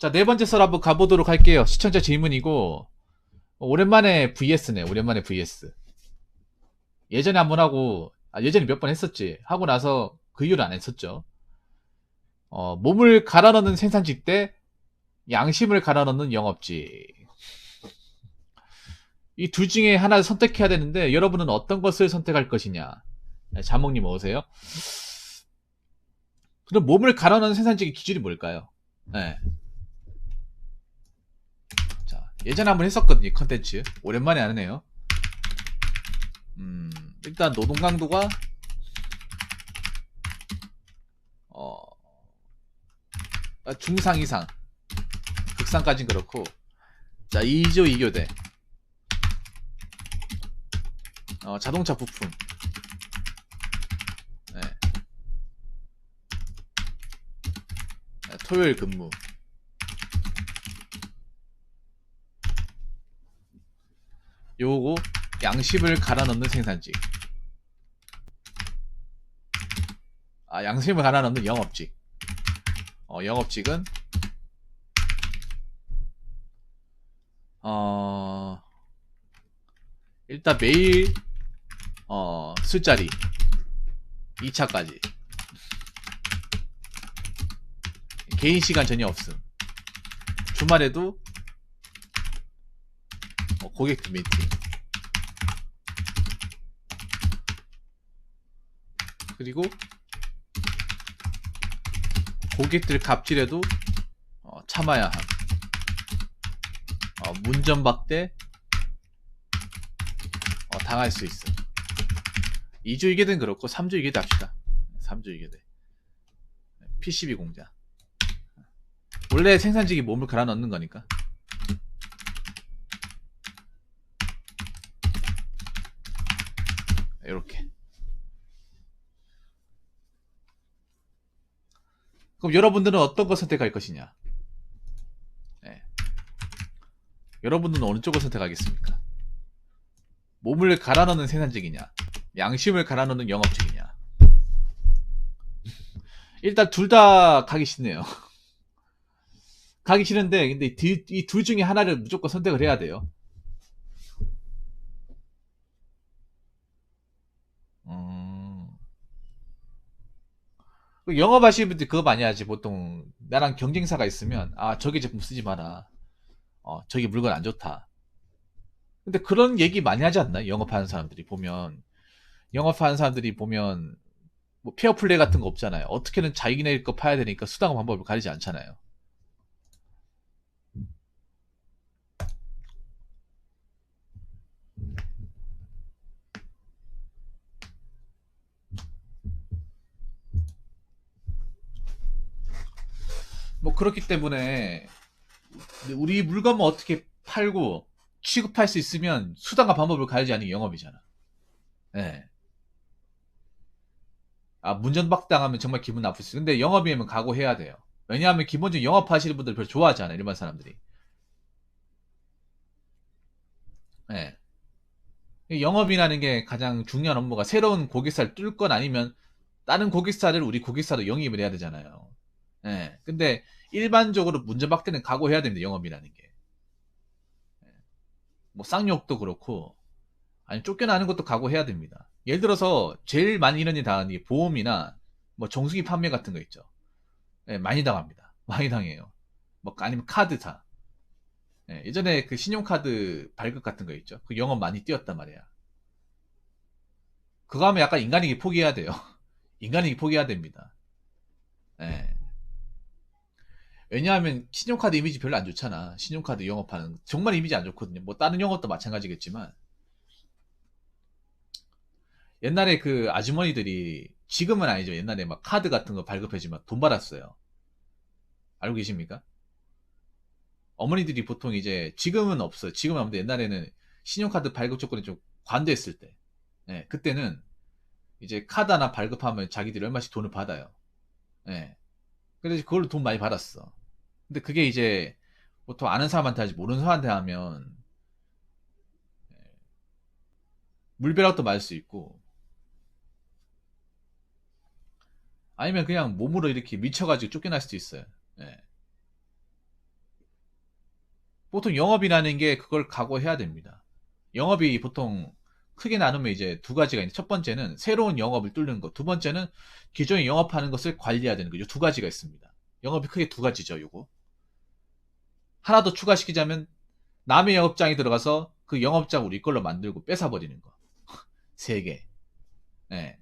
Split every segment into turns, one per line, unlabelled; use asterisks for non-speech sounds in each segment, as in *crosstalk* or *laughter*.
자, 네 번째 썰 한번 가보도록 할게요. 시청자 질문이고, 오랜만에 VS네, 오랜만에 VS. 예전에 한 번 하고, 아, 예전에 몇 번 했었지. 하고 나서 그 이후로 안 했었죠. 어, 몸을 갈아 넣는 생산직 대 양심을 갈아 넣는 영업직. 이 둘 중에 하나를 선택해야 되는데, 여러분은 어떤 것을 선택할 것이냐. 네, 자몽님 어서세요. 그럼 몸을 갈아 넣는 생산직의 기준이 뭘까요? 네. 자, 예전에 한번 했었거든요, 이 컨텐츠. 오랜만에 하네요. 음, 일단 노동 강도가, 어, 아, 중상 이상. 극상까진 그렇고. 자, 2조 2교대. 어, 자동차 부품. 네. 네, 토요일 근무. 요거 양심을 갈아 넣는 생산직. 아, 양심을 갈아 넣는 영업직. 어, 영업직은 어 일단 매일 어 술자리 2차까지 개인 시간 전혀 없음. 주말에도 어, 고객들 미팅. 그리고 고객들 갑질에도 어, 참아야 함. 어, 문전박대 어, 당할 수 있음. 2주 이게든 그렇고 3주 이게도 합시다. 3주 이게든. PCB 공장. 원래 생산직이 몸을 갈아 넣는 거니까. 이렇게. 그럼 여러분들은 어떤 거 선택할 것이냐? 네. 여러분들은 어느 쪽을 선택하겠습니까? 몸을 갈아 넣는 생산직이냐? 양심을 갈아 넣는 영업직이냐? *laughs* 일단 둘 다 가기 싫네요. *laughs* 가기 싫은데 근데 이 둘 중에 하나를 무조건 선택을 해야 돼요. 음. 그 영업하시는 분들 그거 많이 하지 보통 나랑 경쟁사가 있으면 아 저기 제품 쓰지 마라. 어 저기 물건 안 좋다. 근데 그런 얘기 많이 하지 않나? 영업하는 사람들이 보면 영업하는 사람들이 보면 뭐 페어 플레이 같은 거 없잖아요. 어떻게든 자기네 거 파야 되니까 수당 방법을 가리지 않잖아요. 뭐 그렇기 때문에 우리 물건만 어떻게 팔고 취급할 수 있으면 수단과 방법을 가리지 않는 게 영업이잖아. 예. 네. 아, 문전박 당하면 정말 기분 나쁠 수 있어. 근데 영업이면 각오해야 돼요. 왜냐하면 기본적으로 영업하시는 분들 별로 좋아하지 않아요. 일반 사람들이. 예. 네. 영업이라는 게 가장 중요한 업무가 새로운 고객사를 뚫건 아니면 다른 고객사를 우리 고객사로 영입을 해야 되잖아요. 예. 근데 일반적으로 문제박대는 각오해야 됩니다. 영업이라는 게. 예. 뭐 쌍욕도 그렇고 아니 쫓겨나는 것도 각오해야 됩니다. 예를 들어서 제일 많이 일이 당하는 게 보험이나 뭐 정수기 판매 같은 거 있죠. 예, 많이 당합니다. 많이 당해요. 뭐 아니면 카드사. 예, 예전에 그 신용카드 발급 같은 거 있죠. 그 영업 많이 뛰었단 말이야. 그거 하면 약간 인간이기 포기해야 돼요. *laughs* 인간이기 포기해야 됩니다. 예. 왜냐하면 신용카드 이미지 별로 안 좋잖아. 신용카드 영업하는 정말 이미지 안 좋거든요. 뭐 다른 영업도 마찬가지겠지만 옛날에 그 아주머니들이 지금은 아니죠. 옛날에 막 카드 같은 거 발급해주면 돈 받았어요. 알고 계십니까? 어머니들이 보통 이제 지금은 없어요. 지금은 아무데 옛날에는 신용카드 발급 조건이 좀 관대했을 때, 네, 그때는 이제 카드 하나 발급하면 자기들이 얼마씩 돈을 받아요. 네. 그래서 그걸로 돈 많이 받았어. 근데 그게 이제 보통 아는 사람한테 하지 모르는 사람한테 하면 네, 물벼락도 맞을 수 있고 아니면 그냥 몸으로 이렇게 미쳐가지고 쫓겨날 수도 있어요. 네. 보통 영업이라는 게 그걸 각오해야 됩니다. 영업이 보통 크게 나누면 이제 두 가지가 있는데 첫 번째는 새로운 영업을 뚫는 것, 두 번째는 기존에 영업하는 것을 관리해야 되는 거죠. 두 가지가 있습니다. 영업이 크게 두 가지죠, 요거. 하나 더 추가시키자면 남의 영업장에 들어가서 그 영업장 우리 걸로 만들고 뺏어버리는 거. *laughs* 세 개. 예.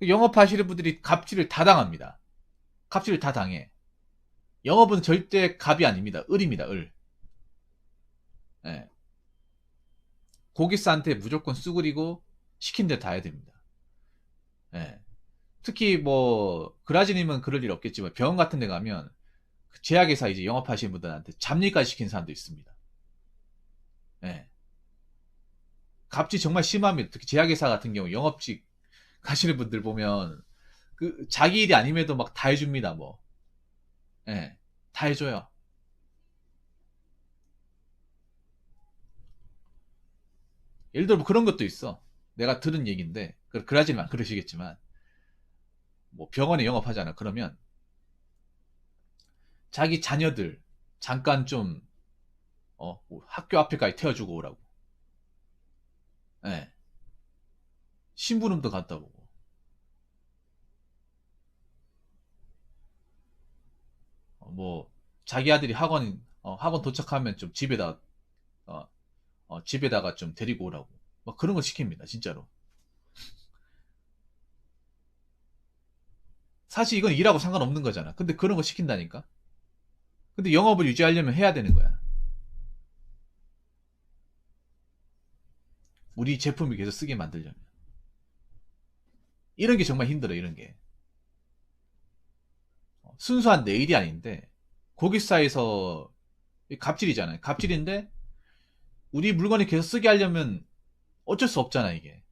영업하시는 분들이 갑질을 다 당합니다. 갑질을 다 당해. 영업은 절대 갑이 아닙니다. 을입니다. 을. 예. 고객사한테 무조건 쑥그리고 시킨 대로 다 해야 됩니다. 예. 특히 뭐 그라지님은 그럴 일 없겠지만 병원 같은 데 가면 그 제약회사 이제 영업하시는 분들한테 잡일까지 시킨 사람도 있습니다. 예. 갑질 정말 심합니다. 특히 제약회사 같은 경우 영업직 *laughs* 가시는 분들 보면 그 자기 일이 아님에도 막 다 해줍니다. 뭐, 예, 다 해줘요. 예를 들어 뭐 그런 것도 있어. 내가 들은 얘기인데 그- 그러지만 그러시겠지만 뭐 병원에 영업하잖아. 그러면 자기 자녀들 잠깐 좀 어, 뭐 학교 앞에까지 태워주고 오라고. 예. 신부름도 갔다 오고. 어, 뭐 자기 아들이 학원 어, 학원 도착하면 좀 집에다 어, 어, 집에다가 좀 데리고 오라고. 막 그런 거 시킵니다. 진짜로. 사실 이건 일하고 상관없는 거잖아. 근데 그런 거 시킨다니까. 근데 영업을 유지하려면 해야 되는 거야. 우리 제품을 계속 쓰게 만들려면. 이런 게 정말 힘들어, 이런 게. 어, 순수한 내 일이 아닌데, 고객사에서 갑질이잖아요. 갑질인데, 우리 물건을 계속 쓰게 하려면 어쩔 수 없잖아, 이게.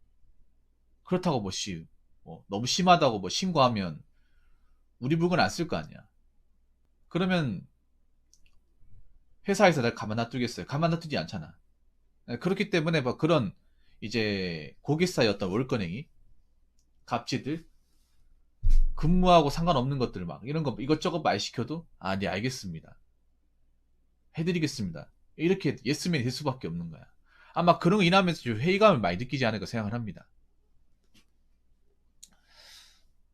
그렇다고 뭐, 씨, 뭐 너무 심하다고 뭐 신고하면 우리 물건 안 쓸 거 아니야. 그러면 회사에서 날 가만 놔두겠어요? 가만 놔두지 않잖아. 네, 그렇기 때문에 뭐 그런 이제 고객사의 어떤 월권행위, 갑질들, 근무하고 상관없는 것들 막 이런 거 이것저것 말 시켜도 아, 네 알겠습니다. 해드리겠습니다. 이렇게 예스맨이 될 수밖에 없는 거야. 아마 그런 거 인하면서 좀 회의감을 많이 느끼지 않을까 생각을 합니다.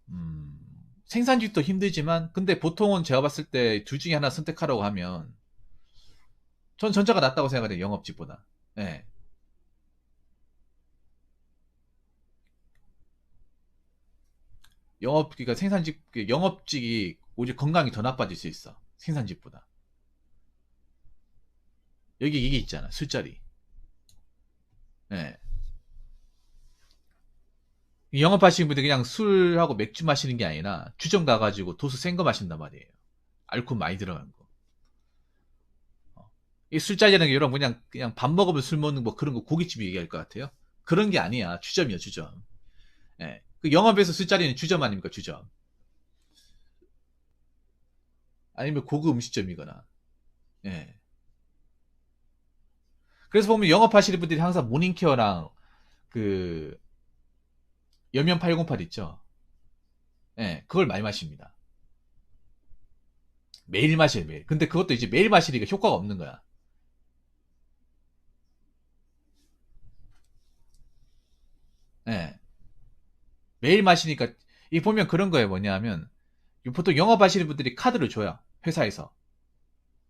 음, 생산직도 힘들지만 근데 보통은 제가 봤을 때 둘 중에 하나 선택하라고 하면 전 전자가 낫다고 생각해요 영업직보다. 예. 영업 그러니까 생산직 그 영업직이 오히려 건강이 더 나빠질 수 있어 생산직보다. 여기 이게 있잖아 술자리. 예. 영업하시는 분들 그냥 술하고 맥주 마시는 게 아니라 주점 가가지고 도수 센 거 마신단 말이에요. 알코올 많이 들어간 거. 어. 이 술자리라는 게 여러분 그냥 그냥 밥 먹으면 술 먹는 뭐 그런 거 고깃집 얘기할 것 같아요. 그런 게 아니야. 주점이야 주점. 예. 그 영업에서 술자리는 주점 아닙니까 주점. 아니면 고급 음식점이거나. 예. 그래서 보면 영업하시는 분들이 항상 모닝케어랑 그 여면 808 있죠. 예, 그걸 많이 마십니다. 매일 마셔요, 매일. 근데 그것도 이제 매일 마시니까 효과가 없는 거야. 예. 매일 마시니까, 이 보면 그런 거예요, 뭐냐면, 보통 영업 하시는 분들이 카드를 줘요, 회사에서.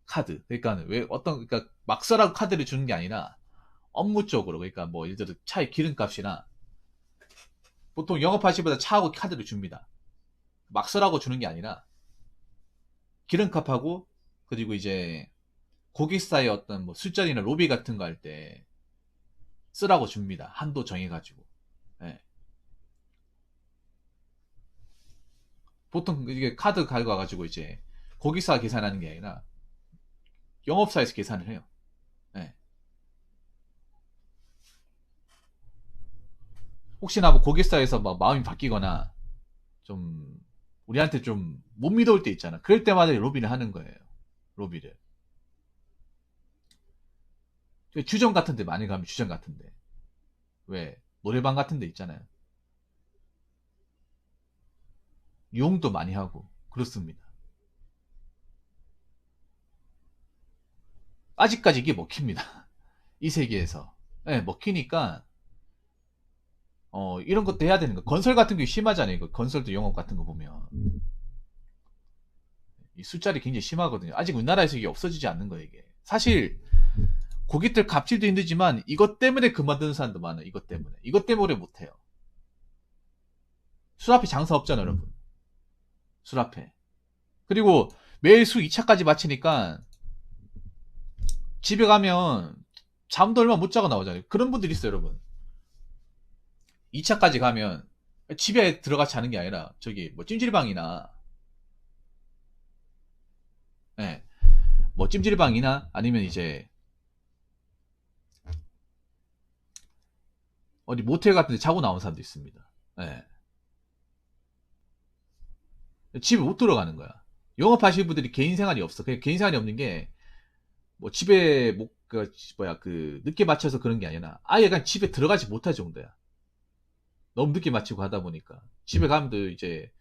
카드. 그러니까 왜 어떤, 그러니까 막 써라고 카드를 주는 게 아니라, 업무 쪽으로, 그러니까 뭐, 예를 들어 차의 기름값이나, 보통 영업하시보다 차하고 카드를 줍니다. 막 써라고 주는 게 아니라 기름값하고 그리고 이제 고객사의 어떤 뭐 술자리나 로비 같은 거 할 때 쓰라고 줍니다. 한도 정해가지고. 예. 보통 이게 카드 가지고 와가지고 이제 고객사가 계산하는 게 아니라 영업사에서 계산을 해요. 혹시나 뭐 고객사에서 막 마음이 바뀌거나 좀 우리한테 좀 못 믿어올 때 있잖아. 그럴 때마다 로비를 하는 거예요. 로비를. 그 주점 같은 데 많이 가면 주점 같은 데. 왜? 노래방 같은 데 있잖아요. 이용도 많이 하고 그렇습니다. 아직까지 이게 먹힙니다. *laughs* 이 세계에서. 네, 먹히니까 어, 이런 것도 해야 되는 거. 건설 같은 게 심하잖아요. 이거. 건설도 영업 같은 거 보면. 이 술자리 굉장히 심하거든요. 아직 우리나라에서 이게 없어지지 않는 거예요, 이게. 사실, 고깃들 갑질도 힘들지만, 이것 때문에 그만두는 사람도 많아요. 이것 때문에. 이것 때문에 못해요. 술 앞에 장사 없잖아, 여러분. 술 앞에. 그리고 매일 술 2차까지 마치니까, 집에 가면, 잠도 얼마 못 자고 나오잖아요. 그런 분들 있어요, 여러분. 2차까지 가면, 집에 들어가 자는 게 아니라, 저기, 뭐, 찜질방이나, 예. 네. 뭐, 찜질방이나, 아니면 이제, 어디 모텔 같은 데 자고 나온 사람도 있습니다. 예. 네. 집에 못 들어가는 거야. 영업하시는 분들이 개인 생활이 없어. 그냥 개인 생활이 없는 게, 뭐, 집에, 뭐, 그, 뭐야, 그, 늦게 맞춰서 그런 게 아니라, 아예 그냥 집에 들어가지 못할 정도야. 너무 늦게 마치고 하다 보니까. 집에 가면 또 이제,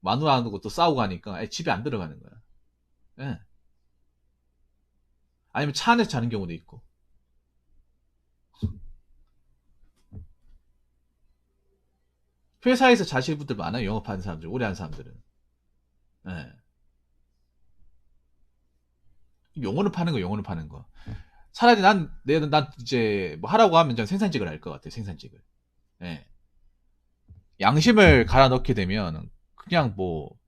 마누라하고 또 싸우고 하니까, 집에 안 들어가는 거야. 예. 아니면 차 안에서 자는 경우도 있고. 회사에서 자실 분들 많아요. 영업하는 사람들, 오래 하는 사람들은. 예. 용어를 파는 거, 용어를 파는 거. 차라리 난, 내, 난 이제 뭐 하라고 하면 전 생산직을 할 것 같아요. 생산직을. 예. 양심을 갈아 넣게 되면 그냥 뭐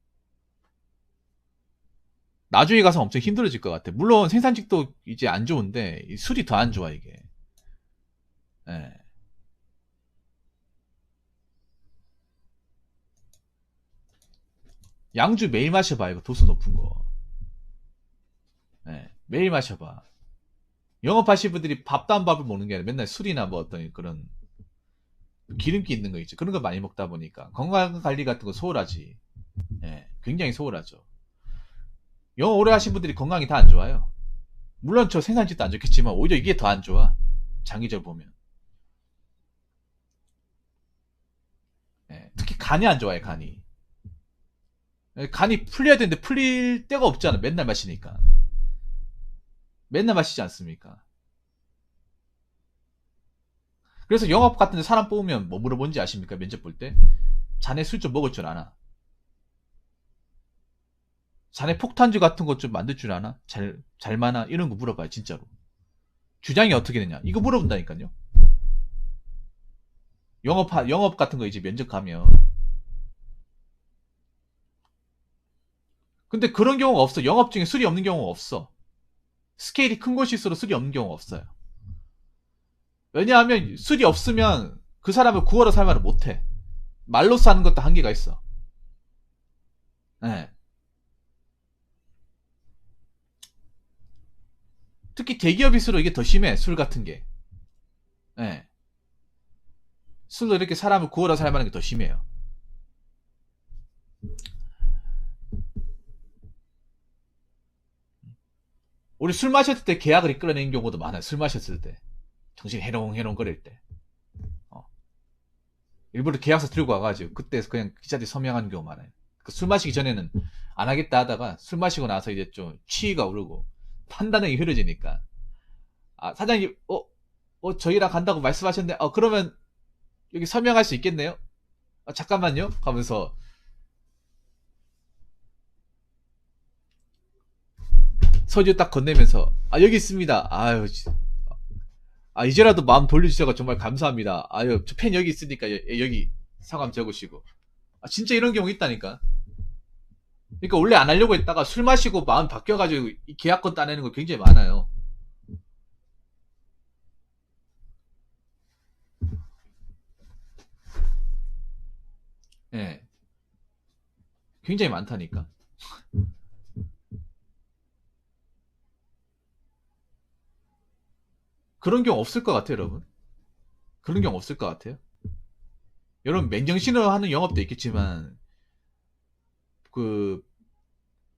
나중에 가서 엄청 힘들어질 것 같아. 물론 생산직도 이제 안 좋은데 술이 더 안 좋아 이게. 예. 양주 매일 마셔봐 이거 도수 높은 거. 예. 매일 마셔봐. 영업하시는 분들이 밥도 안 밥을 먹는 게 아니라 맨날 술이나 뭐 어떤 그런 기름기 있는 거 있죠. 그런 거 많이 먹다 보니까 건강 관리 같은 거 소홀하지. 예, 굉장히 소홀하죠. 영어 오래 하신 분들이 건강이 다 안 좋아요. 물론 저 생산직도 안 좋겠지만 오히려 이게 더 안 좋아. 장기적으로 보면. 예, 특히 간이 안 좋아요, 간이. 예, 간이 풀려야 되는데 풀릴 데가 없잖아. 맨날 마시니까. 맨날 마시지 않습니까? 그래서 영업 같은 데 사람 뽑으면 뭐 물어본지 아십니까? 면접 볼 때? 자네 술 좀 먹을 줄 아나? 자네 폭탄주 같은 것 좀 만들 줄 아나? 잘, 잘 마나? 이런 거 물어봐요, 진짜로. 주장이 어떻게 되냐? 이거 물어본다니까요. 영업, 영업 같은 거 이제 면접 가면. 근데 그런 경우가 없어. 영업 중에 술이 없는 경우가 없어. 스케일이 큰 곳일수록 술이 없는 경우가 없어요. 왜냐하면 술이 없으면 그 사람을 구하러 살만을 못해. 말로 사는 것도 한계가 있어. 네. 특히 대기업일수록 이게 더 심해. 술 같은 게. 네. 술로 이렇게 사람을 구하러 살만한 게 더 심해요. 우리 술 마셨을 때 계약을 이끌어내는 경우도 많아요. 술 마셨을 때. 정신이 해롱해롱 거릴 때. 어. 일부러 계약서 들고 와가지고 그때 그냥 기자들이 서명하는 경우 많아요. 그술 마시기 전에는 안 하겠다 하다가 술 마시고 나서 이제 좀 취의가 오르고 판단력이 흐려지니까 아 사장님 어, 어 저희랑 간다고 말씀하셨는데 어 그러면 여기 서명할 수 있겠네요? 아, 잠깐만요 하면서 서류 딱 건네면서 아 여기 있습니다 아유 아 이제라도 마음 돌려주셔서 정말 감사합니다. 아유 저펜 여기 있으니까 여, 기 상함 적으시고 아 진짜 이런 경우 있다니까. 그러니까 원래 안 하려고 했다가 술 마시고 마음 바뀌어가지고 이 계약권 따내는 거 굉장히 많아요. 예. 네. 굉장히 많다니까. 그런 경우 없을 것 같아요, 여러분. 그런 경우 없을 것 같아요. 여러분, 맹정신으로 하는 영업도 있겠지만, 그,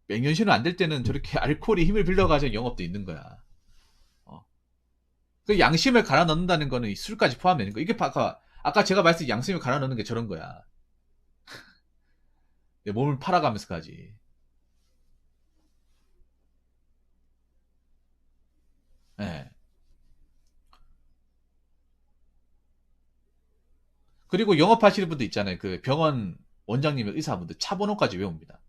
맹정신으로 안 될 때는 저렇게 *laughs* 알코올이 힘을 빌려가지고 영업도 있는 거야. 어. 그 양심을 갈아 넣는다는 거는 술까지 포함되는 거. 이게 아까, 아까 제가 말했듯이 양심을 갈아 넣는 게 저런 거야. *laughs* 내 몸을 팔아가면서까지. 그리고 영업하시는 분들 있잖아요. 그 병원 원장님, 의사분들 차 번호까지 외웁니다.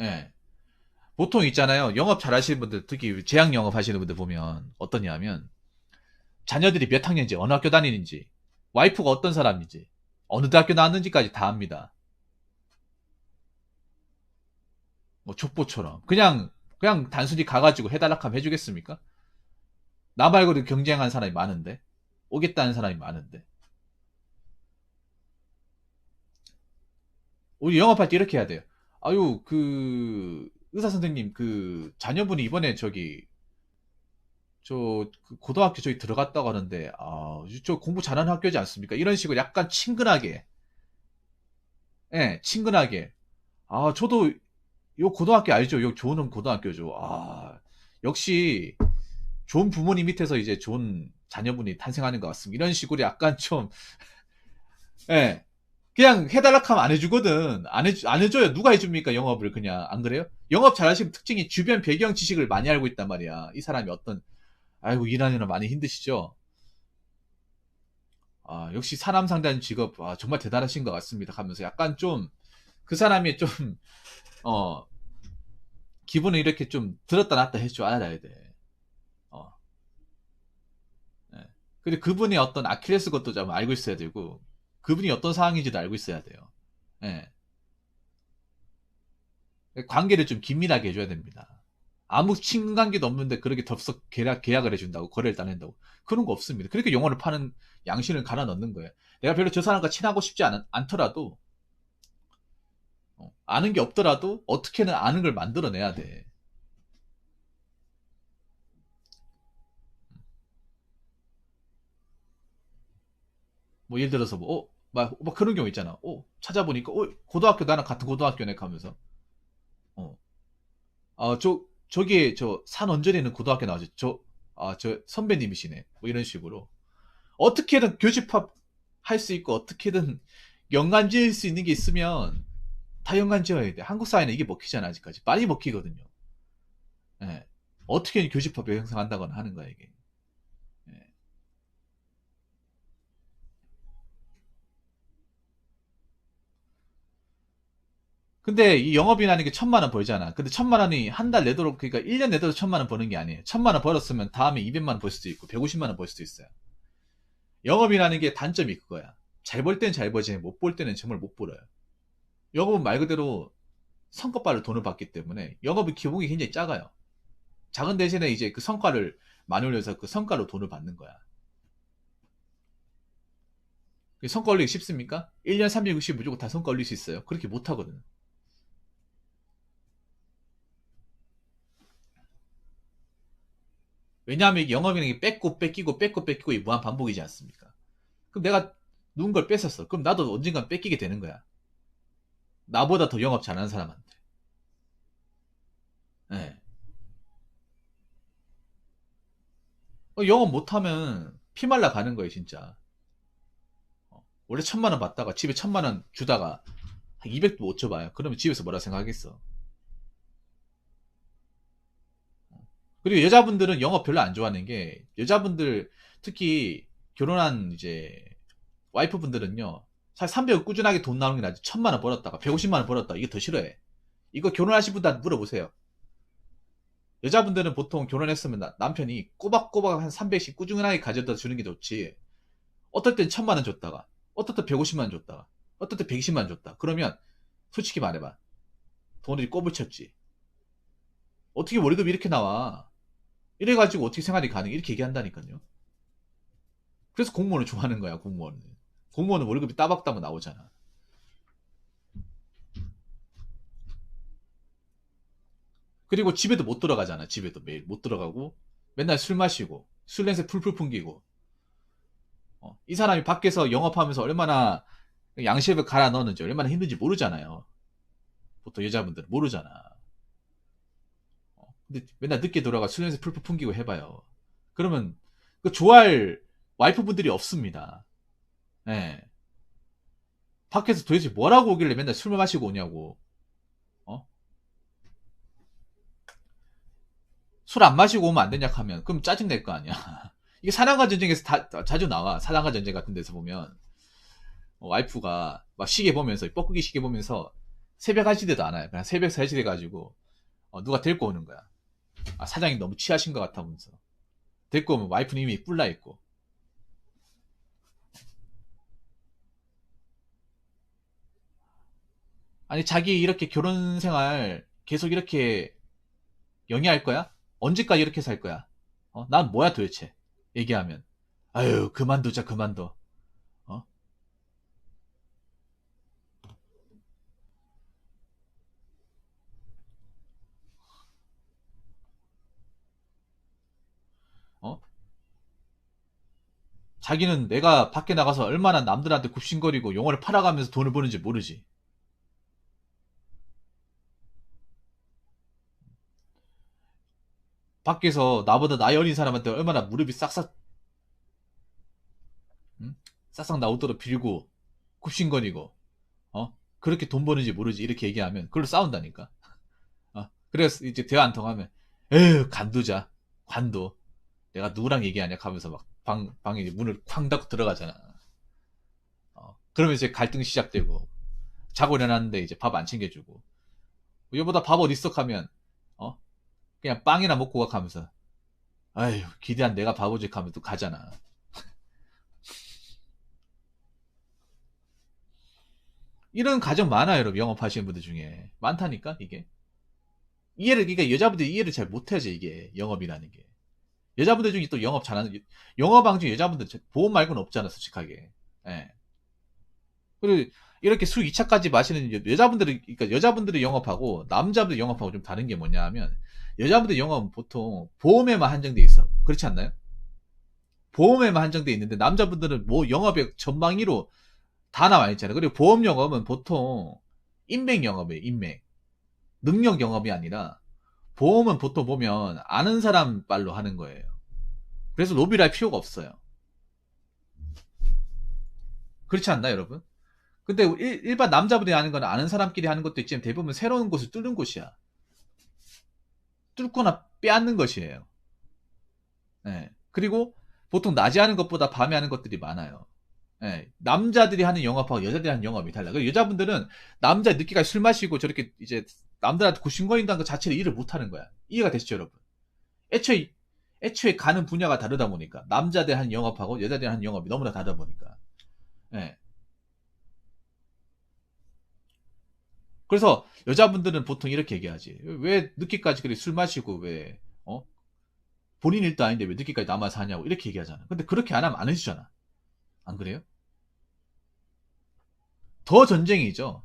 예. 보통 있잖아요. 영업 잘 하시는 분들, 특히 제약 영업 하시는 분들 보면 어떠냐면, 자녀들이 몇 학년인지, 어느 학교 다니는지, 와이프가 어떤 사람인지, 어느 대학교 나왔는지까지 다 압니다. 뭐 족보처럼. 그냥, 그냥 단순히 가가지고 해달라 하면 해주겠습니까? 나 말고도 경쟁한 사람이 많은데, 오겠다는 사람이 많은데. 우리 영업할 때 이렇게 해야 돼요. 아유, 그, 의사 선생님, 그, 자녀분이 이번에 저기, 저그 고등학교 저기 들어갔다고 하는데, 아, 저 공부 잘하는 학교지 않습니까? 이런 식으로 약간 친근하게, 예, 친근하게. 아, 저도 요 고등학교 알죠? 요 좋은 고등학교죠. 아, 역시 좋은 부모님 밑에서 이제 좋은 자녀분이 탄생하는 것 같습니다. 이런 식으로 약간 좀, *laughs* 예, 그냥 해달라 하면 안 해주거든. 안 해주, 안 해줘요. 누가 해줍니까? 영업을 그냥. 안 그래요? 영업 잘하시면 특징이 주변 배경 지식을 많이 알고 있단 말이야. 이 사람이 어떤, 아이고, 일하느라 많이 힘드시죠? 아, 역시 사람 상대하는 직업, 아, 정말 대단하신 것 같습니다. 하면서 약간 좀, 그 사람이 좀, 어, 기분을 이렇게 좀 들었다 놨다 해줄 알아야 돼. 어. 예. 그리고 그분이 어떤 아킬레스 것도 좀 알고 있어야 되고, 그분이 어떤 상황인지도 알고 있어야 돼요. 예. 관계를 좀 긴밀하게 해줘야 됩니다. 아무 친관계도 없는데 그렇게 덥석 계약, 계약을 해준다고, 거래를 따낸다고. 그런 거 없습니다. 그렇게 영어를 파는 양심을 갈아 넣는 거예요. 내가 별로 저 사람과 친하고 싶지 않, 않더라도, 어, 아는 게 없더라도 어떻게든 아는 걸 만들어내야 돼. 뭐 예를 들어서 뭐, 어, 막, 막 그런 경우 있잖아. 어, 찾아보니까, 어, 고등학교 나랑 같은 고등학교네 하면서, 어, 아, 저, 저기, 저, 산 언저리에 있는 고등학교 나오지. 저, 아, 저, 선배님이시네. 뭐 이런 식으로. 어떻게든 교집합 할 수 있고, 어떻게든 *laughs* 연관 지을 수 있는 게 있으면, 다 연관 지어야 돼. 한국 사회는 이게 먹히잖아, 아직까지. 많이 먹히거든요. 예. 어떻게 교집합을 형성한다거나 하는 거야, 이게. 예. 근데 이 영업이라는 게 천만 원 벌잖아. 근데 천만 원이 한 달 내도록, 그러니까 1년 내도록 천만 원 버는 게 아니에요. 천만 원 벌었으면 다음에 200만 원 벌 수도 있고, 150만 원 벌 수도 있어요. 영업이라는 게 단점이 그거야. 잘 벌 땐 잘 벌지, 못 벌 때는 정말 못 벌어요. 영업은 말 그대로 성과발로 돈을 받기 때문에 영업의 기본이 굉장히 작아요. 작은 대신에 이제 그 성과를 많이 올려서 그 성과로 돈을 받는 거야. 그 성과 올리기 쉽습니까? 1년 360 무조건 다 성과 올릴 수 있어요. 그렇게 못 하거든. 왜냐하면 영업이라는 게 뺏고 뺏기고 뺏고 뺏기고 이 무한 반복이지 않습니까? 그럼 내가 누군가를 뺏었어. 그럼 나도 언젠간 뺏기게 되는 거야. 나보다 더 영업 잘하는 사람한테. 예. 어, 영업 못하면 피말라 가는 거예요, 진짜. 어, 원래 천만 원 받다가 집에 천만 원 주다가 한 200도 못 줘봐요. 그러면 집에서 뭐라 생각하겠어. 그리고 여자분들은 영업 별로 안 좋아하는 게 여자분들 특히 결혼한 이제 와이프분들은요. 사실 300을 꾸준하게 돈 나오는 게 낫지. 1000만 원 벌었다가 150만 원 벌었다. 이게 더 싫어해. 이거 결혼하신 분들한테 물어보세요. 여자분들은 보통 결혼했으면 나- 남편이 꼬박꼬박 한 300씩 꾸준하게 가져다 주는 게 좋지. 어떨 땐 1000만 원 줬다가, 어떨 때 150만 원 줬다가, 어떨 때 120만 원 줬다. 그러면 솔직히 말해봐. 돈을 꼬불 쳤지. 어떻게 월급이 이렇게 나와? 이래가지고 어떻게 생활이 가능해? 이렇게 얘기한다니까요. 그래서 공무원을 좋아하는 거야, 공무원은. 공무원은 월급이 따박따박 나오잖아. 그리고 집에도 못 들어가잖아, 집에도 매일 못 들어가고. 맨날 술 마시고, 술 냄새 풀풀 풍기고. 어, 이 사람이 밖에서 영업하면서 얼마나 양심을 갈아 넣는지, 얼마나 힘든지 모르잖아요. 보통 여자분들은 모르잖아. 어, 근데 맨날 늦게 돌아가 술 냄새 풀풀 풍기고 해봐요. 그러면 그 좋아할 와이프분들이 없습니다. 예. 밖에서 도대체 뭐라고 오길래 맨날 술 마시고 오냐고. 어? 술 안 마시고 오면 안 되냐 하면 그럼 짜증 낼 거 아니야. *laughs* 이게 사랑과 전쟁에서 다, 자주 나와. 사랑과 전쟁 같은 데서 보면 어, 와이프가 막 시계 보면서 뻐꾸기 시계 보면서 새벽 1시대도 안 와요. 그냥 새벽 3시 돼 가지고 어, 누가 데리고 오는 거야. 아, 사장님 너무 취하신 것 같다면서 데리고 오면 와이프는 이미 뿔나 있고 아니 자기 이렇게 결혼 생활 계속 이렇게 영위할 거야? 언제까지 이렇게 살 거야? 어? 난 뭐야 도대체? 얘기하면 아유 그만두자 그만둬 어? 어? 자기는 내가 밖에 나가서 얼마나 남들한테 굽신거리고 용어를 팔아가면서 돈을 버는지 모르지. 밖에서 나보다 나이 어린 사람한테 얼마나 무릎이 싹싹 응? 싹싹 나오도록 빌고 굽신거리고 어? 그렇게 돈 버는지 모르지 이렇게 얘기하면 그걸로 싸운다니까. 어? 그래서 이제 대화 안 통하면 에휴 간두자. 관둬. 내가 누구랑 얘기하냐 하면서 막 방 방에 문을 쾅 닫고 들어가잖아. 어 그러면 이제 갈등 시작되고 자고 일어났는데 이제 밥 안 챙겨주고 얘보다 밥 어디 있어? 하면 어 그냥 빵이나 먹고 가 하면서. 아휴 기대한 내가 바보지 하면 또 가잖아. *laughs* 이런 가정 많아요 여러분 영업하시는 분들 중에. 많다니까 이게. 이해를 그러니까 여자분들이 이해를 잘 못하죠 이게 영업이라는 게. 여자분들 중에 또 영업 잘하는 영업왕 중에 여자분들 보험 말고는 없잖아 솔직하게. 예. 그리고 이렇게 술 2차까지 마시는 여- 여자분들이 그러니까 여자분들이 영업하고 남자분들 영업하고 좀 다른 게 뭐냐 하면 여자분들 영업은 보통 보험에만 한정돼 있어 그렇지 않나요? 보험에만 한정돼 있는데 남자분들은 뭐 영업의 전방위로 다 나와 있잖아요. 그리고 보험 영업은 보통 인맥 영업이에요. 인맥. 능력 영업이 아니라 보험은 보통 보면 아는 사람 말로 하는 거예요. 그래서 로비를 할 필요가 없어요. 그렇지 않나요, 여러분? 근데 일, 일반 남자분들이 하는 건 아는 사람끼리 하는 것도 있지만 대부분 새로운 곳을 뚫는 곳이야. 뚫거나 빼앗는 것이에요. 네. 그리고 보통 낮에 하는 것보다 밤에 하는 것들이 많아요. 예, 남자들이 하는 영업하고 여자들이 하는 영업이 달라. 그리고 여자분들은 남자 늦게까지 술 마시고 저렇게 이제 남들한테 굽신거린다는 것 자체를 이해를 못 하는 거야. 이해가 되시죠, 여러분? 애초에, 애초에 가는 분야가 다르다 보니까. 남자들 하는 영업하고 여자들 하는 영업이 너무나 다르다 보니까. 예. 그래서 여자분들은 보통 이렇게 얘기하지. 왜 늦게까지 그래 술 마시고 왜, 어? 본인 일도 아닌데 왜 늦게까지 남아서 하냐고 이렇게 얘기하잖아. 근데 그렇게 안 하면 안 해주잖아. 안 그래요? 더 전쟁이죠.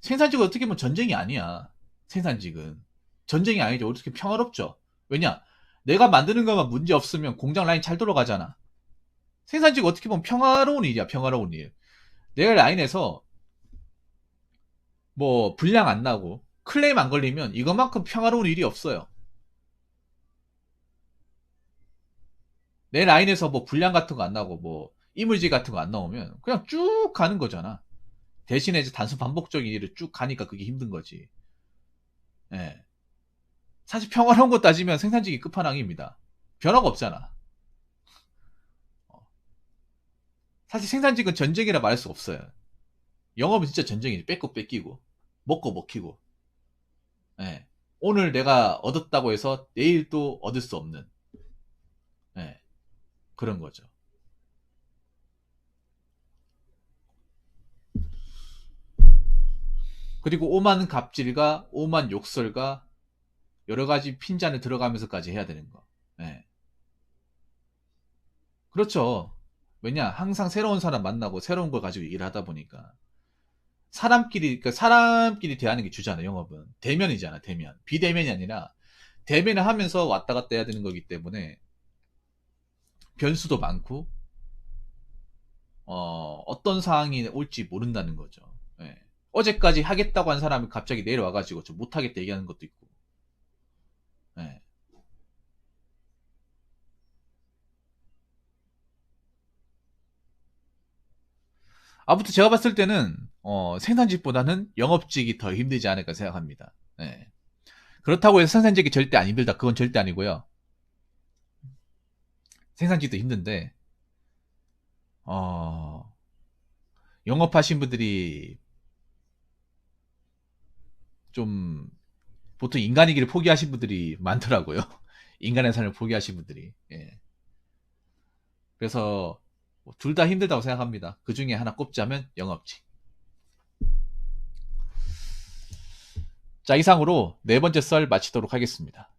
생산직은 어떻게 보면 전쟁이 아니야. 생산직은. 전쟁이 아니죠. 어떻게 평화롭죠. 왜냐? 내가 만드는 것만 문제 없으면 공장 라인 잘 돌아가잖아. 생산직 어떻게 보면 평화로운 일이야. 평화로운 일. 내가 라인에서 뭐 불량 안 나고 클레임 안 걸리면 이것만큼 평화로운 일이 없어요. 내 라인에서 뭐 불량 같은 거 안 나고 뭐 이물질 같은 거 안 나오면 그냥 쭉 가는 거잖아. 대신에 이제 단순 반복적인 일을 쭉 가니까 그게 힘든 거지. 예. 사실 평화로운 거 따지면 생산직이 끝판왕입니다. 변화가 없잖아. 어. 사실 생산직은 전쟁이라 말할 수 없어요. 영업은 진짜 전쟁이지. 뺏고 뺏기고, 먹고 먹히고. 예. 오늘 내가 얻었다고 해서 내일 또 얻을 수 없는. 예. 그런 거죠. 그리고 오만 갑질과 오만 욕설과 여러 가지 핀잔을 들어가면서까지 해야 되는 거. 예. 그렇죠. 왜냐? 항상 새로운 사람 만나고 새로운 걸 가지고 일하다 보니까 사람끼리 그러니까 사람끼리 대하는 게 주잖아. 영업은 대면이잖아. 대면 비대면이 아니라 대면을 하면서 왔다 갔다 해야 되는 거기 때문에 변수도 많고 어, 어떤 상황이 올지 모른다는 거죠. 예. 어제까지 하겠다고 한 사람이 갑자기 내일 와가지고 저 못하겠다 얘기하는 것도 있고. 아무튼 제가 봤을 때는 어, 생산직보다는 영업직이 더 힘들지 않을까 생각합니다. 예. 그렇다고 해서 생산직이 절대 안 힘들다. 그건 절대 아니고요. 생산직도 힘든데, 어, 영업하신 분들이 좀 보통 인간이기를 포기하신 분들이 많더라고요. *laughs* 인간의 삶을 포기하신 분들이. 예. 그래서 둘다 힘들다고 생각합니다. 그 중에 하나 꼽자면 영업직. 자, 이상으로 네 번째 썰 마치도록 하겠습니다.